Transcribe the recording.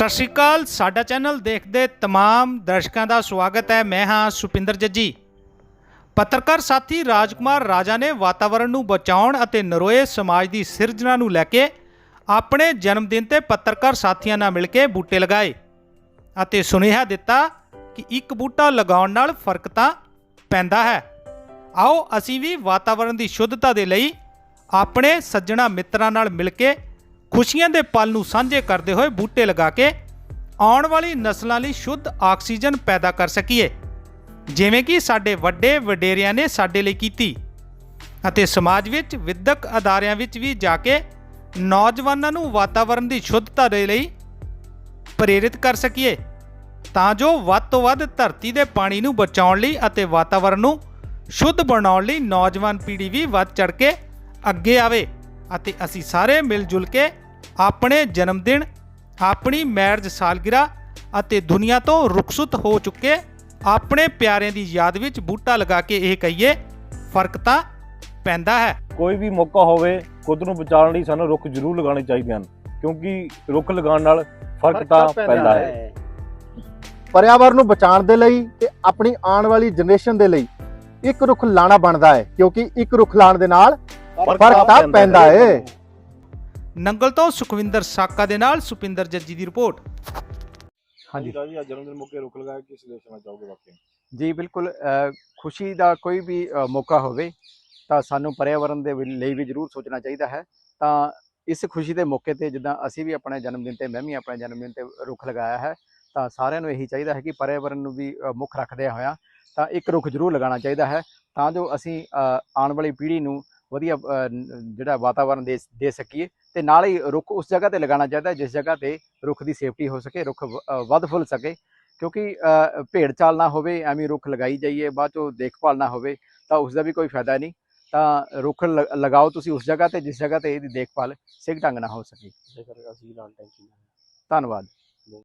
ਸਤਿ ਸ਼੍ਰੀ ਅਕਾਲ ਸਾਡਾ ਚੈਨਲ ਦੇਖਦੇ तमाम ਦਰਸ਼ਕਾਂ ਦਾ ਸਵਾਗਤ ਹੈ ਮੈਂ ਹਾਂ ਸੁਪਿੰਦਰ ਜੱਜੀ ਪੱਤਰਕਾਰ ਸਾਥੀ ਰਾਜਕੁਮਾਰ ਰਾਜਾ ਨੇ ਵਾਤਾਵਰਣ ਨੂੰ ਬਚਾਉਣ ਅਤੇ ਨਰੋਏ ਸਮਾਜ ਦੀ ਸਿਰਜਣਾ ਨੂੰ ਲੈ ਕੇ ਆਪਣੇ ਜਨਮ ਦਿਨ ਤੇ ਪੱਤਰਕਾਰ ਸਾਥੀਆਂ ਨਾਲ ਮਿਲ ਕੇ ਬੂਟੇ ਲਗਾਏ ਅਤੇ ਸੁਨੇਹਾ ਦਿੱਤਾ ਕਿ ਇੱਕ ਬੂਟਾ ਲਗਾਉਣ ਨਾਲ ਫਰਕ ਤਾਂ ਪੈਂਦਾ ਹੈ ਆਓ ਅਸੀਂ ਵੀ ਵਾਤਾਵਰਣ ਦੀ ਸ਼ੁੱਧਤਾ ਦੇ ਲਈ ਆਪਣੇ ਸੱਜਣਾ ਮਿੱਤਰਾਂ ਨਾਲ ਮਿਲ ਕੇ ਖੁਸ਼ੀਆਂ ਦੇ ਪਲ ਨੂੰ ਸਾਂਝੇ ਕਰਦੇ ਹੋਏ ਬੂਟੇ ਲਗਾ ਕੇ ਆਉਣ ਵਾਲੀ ਨਸਲਾਂ ਲਈ ਸ਼ੁੱਧ ਆਕਸੀਜਨ ਪੈਦਾ ਕਰ ਸਕੀਏ। ਜਿਵੇਂ ਕਿ ਸਾਡੇ ਵੱਡੇ ਵਡੇਰਿਆਂ ਨੇ ਸਾਡੇ ਲਈ ਕੀਤੀ। ਅਤੇ ਸਮਾਜ ਵਿੱਚ ਵਿਦਿਅਕ ਅਦਾਰਿਆਂ ਵਿੱਚ ਵੀ ਜਾ ਕੇ ਨੌਜਵਾਨਾਂ ਨੂੰ ਵਾਤਾਵਰਣ ਦੀ ਸ਼ੁੱਧਤਾ ਦੇ ਲਈ ਪ੍ਰੇਰਿਤ ਕਰ ਸਕੀਏ। ਤਾਂ ਜੋ ਵੱਧ ਤੋਂ ਵੱਧ ਧਰਤੀ ਦੇ ਪਾਣੀ ਨੂੰ ਬਚਾਉਣ ਲਈ ਅਤੇ ਵਾਤਾਵਰਣ ਨੂੰ ਸ਼ੁੱਧ ਬਣਾਉਣ ਲਈ ਨੌਜਵਾਨ ਪੀੜ੍ਹੀ ਵੀ ਵੱਧ ਚੜ ਕੇ ਅੱਗੇ ਆਵੇ। ਅਤੇ ਅਸੀਂ ਸਾਰੇ ਮਿਲ ਜੁਲ ਕੇ ਆਪਣੇ ਜਨਮ ਦਿਨ ਆਪਣੀ ਮੈਰਿਜ ਸਾਲਗਿਰਾ ਅਤੇ ਦੁਨੀਆ ਤੋਂ ਰੁਖਸਤ ਹੋ ਚੁੱਕੇ ਆਪਣੇ ਪਿਆਰਿਆਂ ਦੀ ਯਾਦ ਵਿੱਚ ਬੂਟਾ ਲਗਾ ਕੇ ਇਹ ਕਹੀਏ ਫ਼ਰਕ ਤਾਂ ਪੈਂਦਾ ਹੈ। ਕੋਈ ਵੀ ਮੌਕਾ ਹੋਵੇ ਖੁਦ ਨੂੰ ਬਚਾਉਣ ਲਈ ਸਾਨੂੰ ਰੁੱਖ ਜ਼ਰੂਰ ਲਗਾਉਣੇ ਚਾਹੀਦੇ ਹਨ ਕਿਉਂਕਿ ਰੁੱਖ ਲਗਾਉਣ ਨਾਲ ਫ਼ਰਕ ਤਾਂ ਪੈਂਦਾ ਹੈ। ਪਰਿਆਵਰਨ ਨੂੰ ਬਚਾਉਣ ਦੇ ਲਈ ਤੇ ਆਪਣੀ ਆਉਣ ਵਾਲੀ ਜਨਰੇਸ਼ਨ ਦੇ ਲਈ ਇੱਕ ਰੁੱਖ ਲਾਣਾ ਬਣਦਾ ਹੈ ਕਿਉਂਕਿ ਇੱਕ ਰੁੱਖ ਲਾਣ ਦੇ ਨਾਲ ਫ਼ਰਕ ਤਾਂ ਪੈਂਦਾ ਹੈ। ਨੰਗਲ ਤੋਂ ਸੁਖਵਿੰਦਰ ਸਾਕਾ ਦੇ ਨਾਲ ਸੁਪਿੰਦਰ ਜੱਜੀ ਦੀ ਰਿਪੋਰਟ। ਹਾਂਜੀ। ਰਾਜੀ ਅੱਜ ਜਨਮ ਦਿਨ ਮੌਕੇ ਰੁੱਖ ਲਗਾਏ ਕਿਸ ਦੇਸ਼ਣਾ ਚਾਹੋਗੇ ਵਾਕਿਆ ਜੀ ਬਿਲਕੁਲ ਖੁਸ਼ੀ ਦਾ ਕੋਈ ਵੀ ਮੌਕਾ ਹੋਵੇ ਤਾਂ ਸਾਨੂੰ ਪਰਿਆਵਰਨ ਦੇ ਲਈ ਵੀ ਜ਼ਰੂਰ ਸੋਚਣਾ ਚਾਹੀਦਾ ਹੈ। ਤਾਂ ਇਸ ਖੁਸ਼ੀ ਦੇ ਮੌਕੇ ਤੇ ਜਿੱਦਾਂ ਅਸੀਂ ਵੀ ਆਪਣੇ ਜਨਮ ਦਿਨ ਤੇ ਮੈਂ ਵੀ ਆਪਣੇ ਜਨਮ ਦਿਨ ਤੇ ਰੁੱਖ ਲਗਾਇਆ ਹੈ ਤਾਂ ਸਾਰਿਆਂ ਨੂੰ ਇਹੀ ਚਾਹੀਦਾ ਹੈ ਕਿ ਪਰਿਆਵਰਨ ਨੂੰ ਵੀ ਮੁੱਖ ਰੱਖਦੇ ਹੋਇਆ ਤਾਂ ਇੱਕ ਰੁੱਖ ਜ਼ਰੂਰ ਲਗਾਉਣਾ ਚਾਹੀਦਾ ਹੈ। ਤਾਂ ਜੋ ਅਸੀਂ ਆਉਣ ਵਾਲੀ ਪੀੜ੍ਹੀ ਨੂੰ ਵਧੀਆ ਜਿਹੜਾ ਵਾਤਾਵਰਨ ਦੇ ਦੇ ਸਕੀਏ ਤੇ ਨਾਲ ਹੀ ਰੁੱਖ ਉਸ ਜਗ੍ਹਾ ਤੇ ਲਗਾਉਣਾ ਚਾਹੀਦਾ ਜਿਸ ਜਗ੍ਹਾ ਤੇ ਰੁੱਖ ਦੀ ਸੇਫਟੀ ਹੋ ਸਕੇ ਰੁੱਖ ਵੱਧ ਫੁੱਲ ਸਕੇ। ਕਿਉਂਕਿ ਭੇਡ ਚਾਲ ਨਾ ਹੋਵੇ ਐਵੇਂ ਰੁੱਖ ਲਗਾਈ ਜਾਈਏ ਬਾਅਦ ਚੋਂ ਦੇਖਭਾਲ ਨਾ ਹੋਵੇ ਤਾਂ ਉਸ ਦਾ ਵੀ ਕੋਈ ਫਾਇਦਾ ਨਹੀਂ। ਤਾਂ ਰੁੱਖ ਲਗਾਓ ਤੁਸੀਂ ਉਸ ਜਗ੍ਹਾ ਤੇ ਜਿਸ ਜਗ੍ਹਾ ਤੇ ਇਹਦੀ ਦੇਖਭਾਲ ਸਹੀ ਢੰਗ ਨਾਲ ਹੋ ਸਕੇ। ਧੰਨਵਾਦ।